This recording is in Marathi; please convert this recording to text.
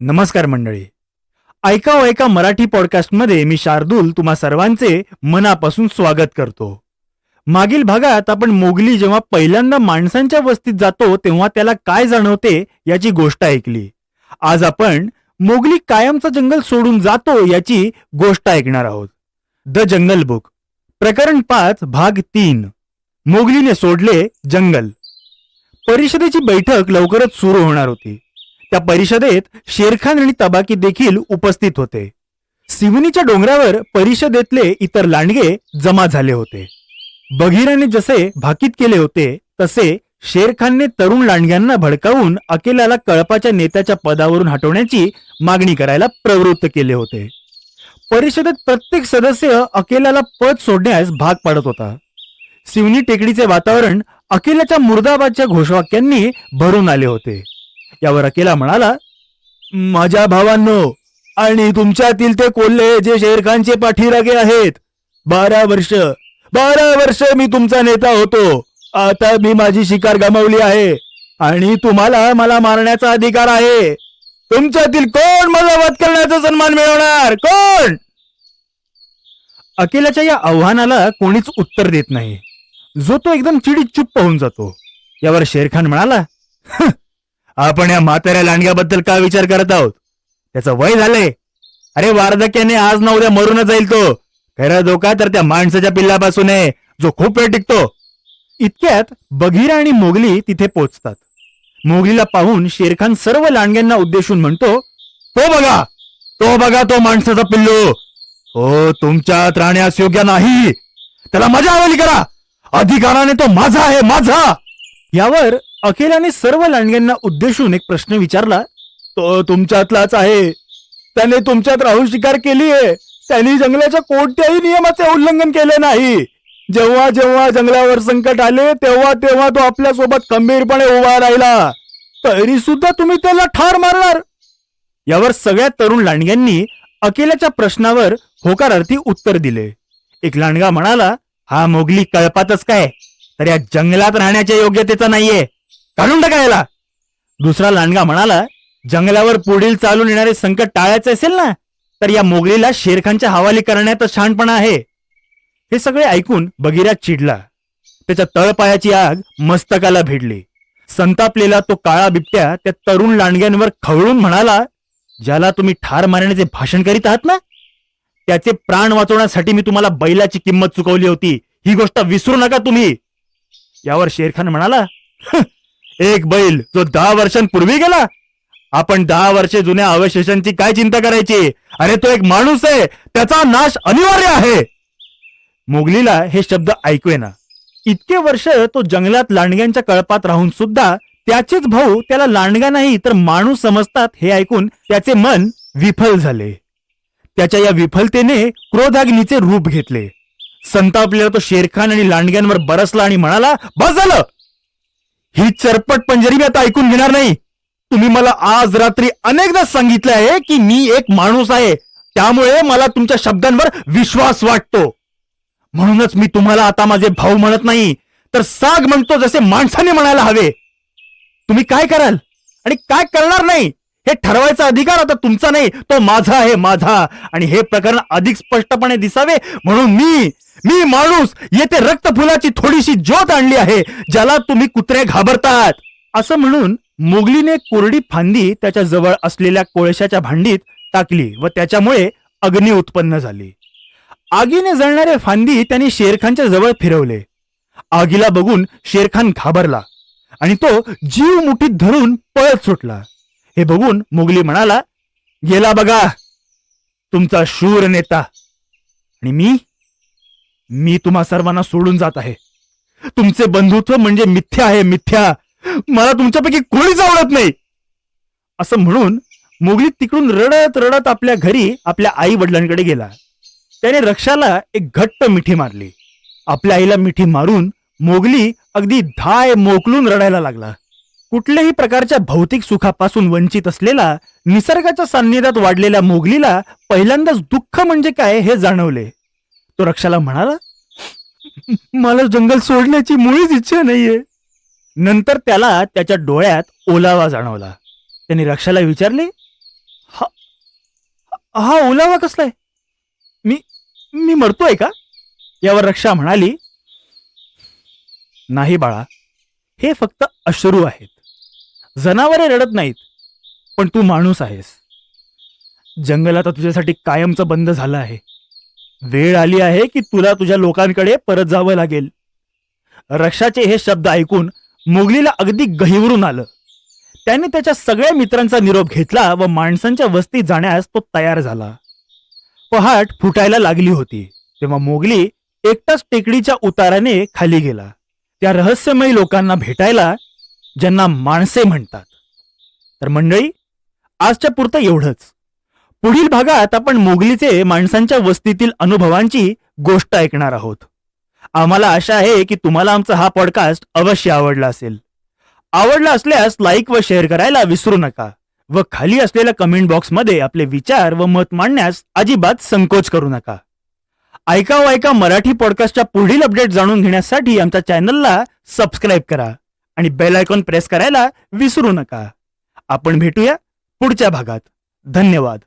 नमस्कार मंडळी. ऐका ऐका मराठी पॉडकास्टमध्ये मी शार्दूल तुम्हा सर्वांचे मनापासून स्वागत करतो. मागील भागात आपण मोगली जेव्हा पहिल्यांदा माणसांच्या वस्तीत जातो तेव्हा त्याला काय जाणवते याची गोष्ट ऐकली. आज आपण मोगली कायमचं जंगल सोडून जातो याची गोष्ट ऐकणार आहोत. द जंगल बुक प्रकरण पाच भाग तीन. मोगलीने सोडले जंगल. परिषदेची बैठक लवकरच सुरू होणार होती. त्या परिषदेत शेरखान आणि तबाकी देखील उपस्थित होते. सिवनीच्या डोंगरावर परिषदेतले इतर लांडगे जमा झाले होते. बघिराने जसे भाकीत केले होते तसे शेरखानने तरुण लांडग्यांना भडकावून अकेल्याला कळपाच्या नेत्याच्या पदावरून हटवण्याची मागणी करायला प्रवृत्त केले होते. परिषदेत प्रत्येक सदस्य अकेल्याला पद सोडण्यास भाग पाडत होता. सिवनी टेकडीचे वातावरण अकेल्याच्या मुर्दाबादच्या घोषवाक्यांनी भरून आले होते. यावर अकेला म्हणाला माझ्या भावांनो आणि तुमच्यातील ते कोल्हे जे शेरखानचे पाठीरागे आहेत बारा वर्ष बारा वर्ष मी तुमचा नेता होतो. आता मी माझी शिकार गमावली आहे आणि तुम्हाला मला मारण्याचा अधिकार आहे. तुमच्यातील कोण मला वध करण्याचा सन्मान मिळवणार? कोण? अकेल्याच्या या आव्हानाला कोणीच उत्तर देत नाही. जो तो एकदम चिडीत चुप्प होऊन जातो. यावर शेरखान म्हणाला आपण या म्हाताऱ्या लांडग्याबद्दल का विचार करत आहोत? त्याचं वय झालंय. अरे वार्धक्याने आज ना उद्या मरूनच जाईल तो. खरा धोका तर त्या माणसाच्या पिल्लापासून आहे जो खूप वेळ टिकतो. इतक्यात बघिरा आणि मोगली तिथे पोचतात. मोगलीला पाहून शेरखान सर्व लांडग्यांना उद्देशून म्हणतो तो बघा तो बघा तो माणसाचा पिल्लू. हो तुमच्यात राहण्यास योग्य नाही. त्याला मजा हवाली करा. अधिकाराने तो माझा आहे माझा. यावर अखिलाने सर्व लांडग्यांना उद्देशून एक प्रश्न विचारला तो तुमच्यातलाच आहे. त्याने तुमच्यात राहून शिकार केली आहे. त्यांनी जंगलाच्या कोणत्याही नियमाचे उल्लंघन केले नाही. जेव्हा जेव्हा जंगलावर संकट आले तेव्हा तेव्हा तो आपल्यासोबत खंबीरपणे उभा राहिला. तरी सुद्धा तुम्ही त्याला ठार मारणार. यावर सगळ्या तरुण लांडग्यांनी अकेल्याच्या प्रश्नावर होकारार्थी उत्तर दिले. एक लांडगा म्हणाला हा मोगली कळपातच काय? तर या जंगलात राहण्याच्या योग्यतेचा नाहीये. काढून टाका याला. दुसरा लांडगा म्हणाला जंगलावर पुढील चालून येणारे संकट टाळायचे असेल ना तर या मोगलीला शेरखानच्या हवाली करण्यात शहाणपणा आहे. हे सगळे ऐकून बगिरा चिडला. त्याच्या तळपायाची आग मस्तकाला भिडली. संतापलेला तो काळा बिबट्या त्या तरुण लांडग्यांवर खवळून म्हणाला ज्याला तुम्ही ठार मारण्याचे भाषण करीत आहात ना त्याचे प्राण वाचवण्यासाठी मी तुम्हाला बैलाची किंमत चुकवली होती. ही गोष्ट विसरू नका तुम्ही. यावर शेरखान म्हणाला एक बैल जो दहा वर्षांपूर्वी गेला. आपण दहा वर्षे जुन्या अवशेषांची काय चिंता करायची? अरे तो एक माणूस आहे. त्याचा नाश अनिवार्य आहे. मोगलीला हे शब्द ऐकवेना. इतके वर्ष तो जंगलात लांडग्यांच्या कळपात राहून सुद्धा त्याचेच भाऊ त्याला लांडगा नाही तर माणूस समजतात हे ऐकून त्याचे मन विफल झाले. त्याच्या या विफलतेने क्रोधाग्नीचे रूप घेतले. संतापलेला तो शेरखान आणि लांडग्यांवर बरसला आणि म्हणाला बस झालं. ही चरपट पंजरी मी आता ऐकून घेणार नाही. तुम्ही मला आज रात्री अनेकदा सांगितलं आहे की मी एक माणूस आहे. त्यामुळे मला तुमच्या शब्दांवर विश्वास वाटतो. म्हणूनच मी तुम्हाला आता माझे भाऊ म्हणत नाही. तर साग म्हणतो जसे माणसाने म्हणायला हवे. तुम्ही काय कराल? आणि काय करणार नाही? हे ठरवायचा अधिकार आता तुमचा नाही तो माझा आहे माझा. आणि हे प्रकरण अधिक स्पष्टपणे दिसावे म्हणून मी मी माणूस येथे रक्त फुलाची थोडीशी ज्योत आणली आहे ज्याला तुम्ही कुत्रे घाबरतात. असं म्हणून मोगलीने कोरडी फांदी त्याच्याजवळ असलेल्या कोळशाच्या भांडीत टाकली व त्याच्यामुळे अग्नी उत्पन्न झाली. आगीने जळणारे फांदी त्यांनी शेरखानच्या जवळ फिरवले. आगीला बघून शेरखान घाबरला आणि तो जीव मुठीत धरून पळत सुटला. हे बघून मोगली म्हणाला गेला बघा तुमचा शूर नेता. आणि मी मी तुम्हा सर्वांना सोडून जात आहे. तुमचे बंधुत्व म्हणजे मिथ्या आहे मिथ्या. मला तुमच्यापैकी कोणीच आवडत नाही. असं म्हणून मोगली तिकडून रडत रडत आपल्या घरी आपल्या आई वडिलांकडे गेला. त्याने रक्षाला एक घट्ट मिठी मारली. आपल्या आईला मिठी मारून मोगली अगदी धाय मोकलून रडायला लागला. कुठल्याही प्रकारच्या भौतिक सुखापासून वंचित असलेला निसर्गाच्या सान्निध्यात वाढलेल्या मोगलीला पहिल्यांदाच दुःख म्हणजे काय हे जाणवले. तो रक्षाला म्हणाला मला जंगल सोडण्याची मुळीच इच्छा नाहीये. नंतर त्याला त्याच्या डोळ्यात ओलावा जाणवला. त्याने रक्षाला विचारले हा हा ओलावा कसलाय? मी मी मरतोय का? यावर रक्षा म्हणाली नाही बाळा हे फक्त अश्रू आहेत. जनावरे रडत नाहीत पण तू माणूस आहेस. जंगल आता तुझ्यासाठी कायमचं बंद झालं आहे. वेळ आली आहे की तुला तुझ्या लोकांकडे परत जावं लागेल. रक्षाचे हे शब्द ऐकून मोगलीला अगदी गहिवरून आलं. त्याने त्याच्या सगळ्या मित्रांचा निरोप घेतला व माणसांच्या वस्तीत जाण्यास तो तयार झाला. पहाट फुटायला लागली होती तेव्हा मोगली एकटाच टेकडीच्या उताराने खाली गेला. त्या रहस्यमयी लोकांना भेटायला ज्यांना माणसे म्हणतात. तर मंडळी आजच्या पुरतं एवढंच. पुढील भागात आपण मोगलीचे माणसांच्या वस्तीतील अनुभवांची गोष्ट ऐकणार आहोत. आम्हाला आशा आहे की तुम्हाला आमचा हा पॉडकास्ट अवश्य आवडला असेल. आवडला असल्यास लाईक व शेअर करायला विसरू नका व खाली असलेल्या कमेंट बॉक्समध्ये आपले विचार व मत मांडण्यास अजिबात संकोच करू नका. ऐका व ऐका मराठी पॉडकास्टच्या पुढील अपडेट जाणून घेण्यासाठी आमच्या चॅनलला सबस्क्राईब करा. आणि बेल आयकॉन प्रेस करायला विसरू नका. आपण भेटूया पुढच्या भागात. धन्यवाद.